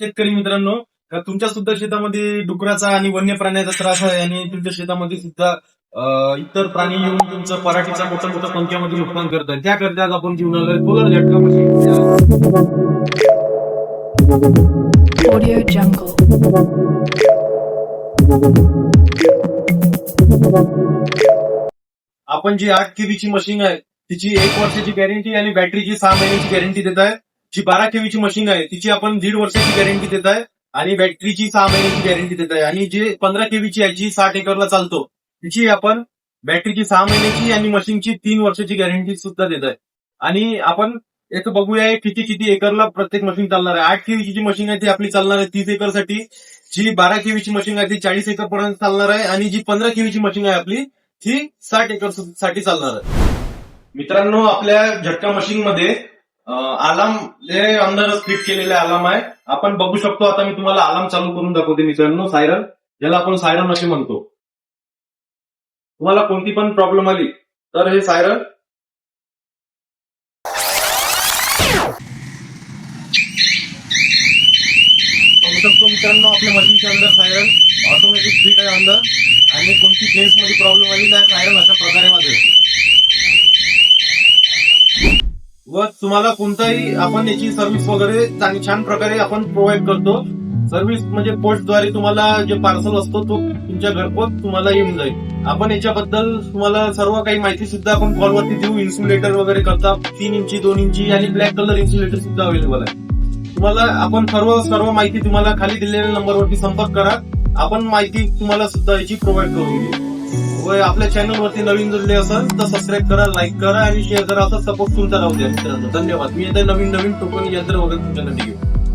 शेतकरी मित्रांनो तुमच्या सुद्धा शेतामध्ये डुकराचा आणि वन्य प्राण्याचा त्रास आहे आणि तुमच्या शेतामध्ये सुद्धा इतर प्राणी येऊन तुमचं पराठीचा मोठ्या मोठ्या संख्येमध्ये नुकसान करतात. त्याकरता आज आपण आलोय सोलर झटका. आपण जी आठ केवीची मशीन आहे तिची एक वर्षाची गॅरंटी आणि बॅटरीची सहा महिन्याची गॅरंटी देत आहे जी बारा केवीची मशीन आहे तिची आपण दीड वर्षाची गॅरंटी देत आहे आणि बॅटरीची सहा महिन्याची गॅरंटी देत आहे. आणि जे पंधरा केवीची आहे जी साठ एकरला चालतो तिची आपण बॅटरीची सहा महिन्याची आणि मशीनची तीन वर्षाची गॅरंटी सुद्धा देत आहे. आणि आपण एक बघूया किती किती एकरला प्रत्येक मशीन चालणार आहे. आठ केवीची जी मशीन आहे ती आपली चालणार आहे तीस एकरसाठी. जी बारा केवीची मशीन आहे ती चाळीस एकर पर्यंत चालणार आहे. आणि जी पंधरा केवीची मशीन आहे आपली ती साठ एकरसाठी चालणार आहे. मित्रांनो आपल्या झटका मशीन मध्ये अलार्म जे अंदरच फिट केलेले अलार्म आहे आपण बघू शकतो. आता मी तुम्हाला अलार्म चालू करून दाखवते मित्रांनो सायरन ज्याला आपण सायरन असे म्हणतो. तुम्हाला कोणती पण प्रॉब्लेम आली तर हे सायरन बघू शकतो मित्रांनो आपल्या मशीनच्या अंदर सायरन ऑटोमॅटिक फिट आहे अंदर. आणि कोणती प्लेस मध्ये प्रॉब्लेम आली तर सायरन अशा प्रकारे वाजेल व तुम्हाला कोणताही आपण याची सर्व्हिस वगैरे चांग- छान प्रकारे आपण प्रोव्हाइड करतो. सर्व्हिस म्हणजे पोस्टद्वारे तुम्हाला जे पार्सल असतो तो तुमच्या घरपोच तुम्हाला येऊन जाईल. आपण याच्याबद्दल तुम्हाला सर्व काही माहिती सुद्धा आपण कॉलवरती देऊ. इन्सुलेटर वगैरे करता तीन इंची दोन इंची आणि ब्लॅक कलर इन्सुलेटर सुद्धा अवेलेबल आहे. तुम्हाला आपण सर्व सर्व माहिती तुम्हाला खाली दिलेल्या नंबरवरती संपर्क करा. आपण माहिती तुम्हाला सुद्धा याची प्रोव्हाइड करून देऊ. व आपल्या चॅनल वरती नवीन जुळले असेल तर सबस्क्राईब करा लाईक करा आणि शेअर करा. असा सपोर्ट तुमचा राहू द्या मित्रांनो. धन्यवाद. मी आता नवीन नवीन टोकन यंत्र वगैरे तुमच्यासाठी घेऊ.